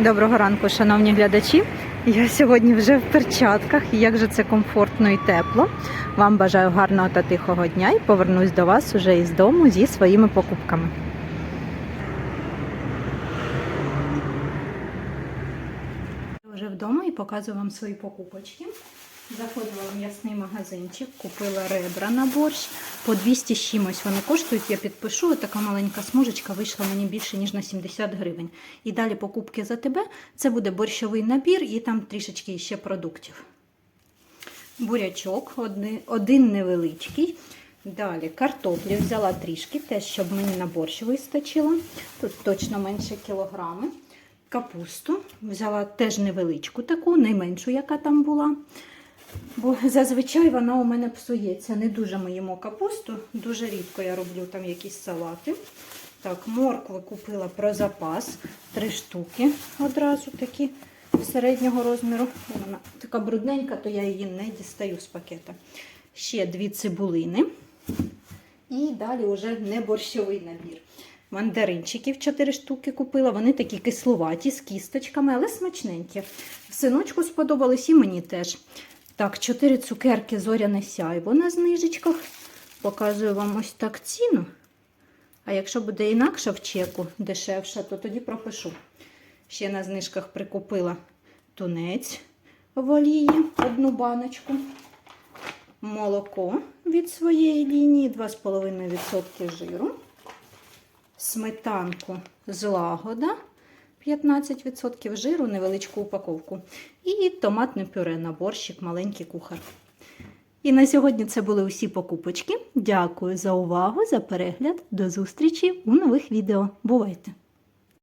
Доброго ранку, шановні глядачі. Я сьогодні вже в перчатках, і як же це комфортно і тепло. Вам бажаю гарного та тихого дня і повернусь до вас уже із дому зі своїми покупками. Я вже вдома і показую вам свої покупочки. Заходила в м'ясний магазинчик, купила ребра на борщ. По 200 з чимось вони коштують, я підпишу. Така маленька смужечка вийшла мені більше, ніж на 70 гривень. І далі покупки за тебе. Це буде борщовий набір і там трішечки ще продуктів. Бурячок, один, невеличкий. Далі картоплі взяла трішки, теж, щоб мені на борщ вистачило. Тут точно менше кілограми. Капусту взяла теж невеличку таку, найменшу, яка там була. Бо зазвичай вона у мене псується. Не дуже ми їмо капусту, дуже рідко я роблю там якісь салати. Так, моркви купила про запас. Три штуки одразу такі середнього розміру. Вона така брудненька, то я її не дістаю з пакета. Ще дві цибулини. І далі вже не борщовий набір. Мандаринчиків 4 штуки купила. Вони такі кислуваті з кісточками, але смачненькі. Синочку сподобались і мені теж. Так, 4 цукерки зоряне сяйво на знижечках. Показую вам ось так ціну. А якщо буде інакше в чеку дешевше, то тоді пропишу. Ще на знижках прикупила тунець в олії, одну баночку. Молоко від своєї лінії 2,5% жиру. Сметанку злагода 15% жиру, невеличку упаковку. І томатне пюре на борщик, маленький кухар. І на сьогодні це були усі покупочки. Дякую за увагу, за перегляд. До зустрічі у нових відео. Бувайте!